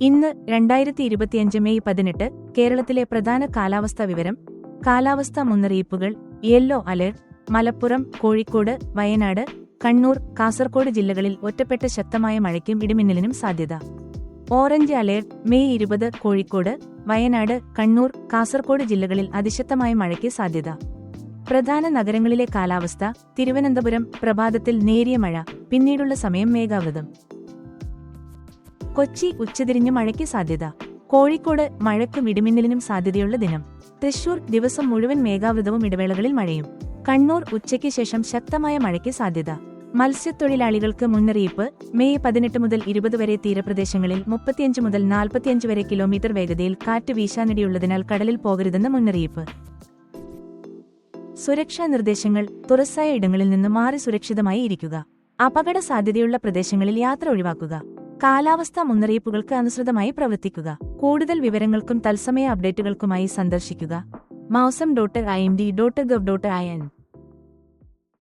ഇന്ന് രണ്ടായിരത്തി ഇരുപത്തിയഞ്ച് മെയ് പതിനെട്ട് കേരളത്തിലെ പ്രധാന കാലാവസ്ഥാ വിവരം കാലാവസ്ഥാ മുന്നറിയിപ്പുകൾ യെല്ലോ അലേർട്ട് മലപ്പുറം കോഴിക്കോട് വയനാട് കണ്ണൂർ കാസർഗോഡ് ജില്ലകളിൽ ഒറ്റപ്പെട്ട ശക്തമായ മഴയ്ക്കും ഇടിമിന്നലിനും സാധ്യത. ഓറഞ്ച് അലേർട്ട് മെയ് ഇരുപത് കോഴിക്കോട് വയനാട് കണ്ണൂർ കാസർഗോഡ് ജില്ലകളിൽ അതിശക്തമായ മഴയ്ക്ക് സാധ്യത. പ്രധാന നഗരങ്ങളിലെ കാലാവസ്ഥ തിരുവനന്തപുരം പ്രഭാതത്തിൽ നേരിയ മഴ പിന്നീടുള്ള സമയം മേഘാവൃതം. കൊച്ചി ഉച്ചതിരിഞ്ഞ് മഴയ്ക്ക് സാധ്യത. കോഴിക്കോട് മഴയ്ക്കും ഇടിമിന്നലിനും സാധ്യതയുള്ള ദിനം. തൃശൂർ ദിവസം മുഴുവൻ മേഘാവൃതവും ഇടവേളകളിൽ മഴയും. കണ്ണൂർ ഉച്ചയ്ക്ക് ശേഷം ശക്തമായ മഴയ്ക്ക് സാധ്യത. മത്സ്യത്തൊഴിലാളികൾക്ക് മുന്നറിയിപ്പ് മെയ് പതിനെട്ട് മുതൽ ഇരുപത് വരെ തീരപ്രദേശങ്ങളിൽ മുപ്പത്തിയഞ്ച് മുതൽ നാൽപ്പത്തിയഞ്ച് വരെ കിലോമീറ്റർ വേഗതയിൽ കാറ്റ് വീശാനിടയുള്ളതിനാൽ കടലിൽ പോകരുതെന്ന് മുന്നറിയിപ്പ്. സുരക്ഷാ നിർദ്ദേശങ്ങൾ തുറസായ ഇടങ്ങളിൽ നിന്ന് മാറി സുരക്ഷിതമായി ഇരിക്കുക. അപകട സാധ്യതയുള്ള പ്രദേശങ്ങളിൽ യാത്ര ഒഴിവാക്കുക. കാലാവസ്ഥാ മുന്നറിയിപ്പുകൾക്ക് അനുസൃതമായി പ്രവർത്തിക്കുക. കൂടുതൽ വിവരങ്ങൾക്കും തത്സമയ അപ്ഡേറ്റുകൾക്കുമായി സന്ദർശിക്കുക. Mausam dot I M D dot gov dot I N.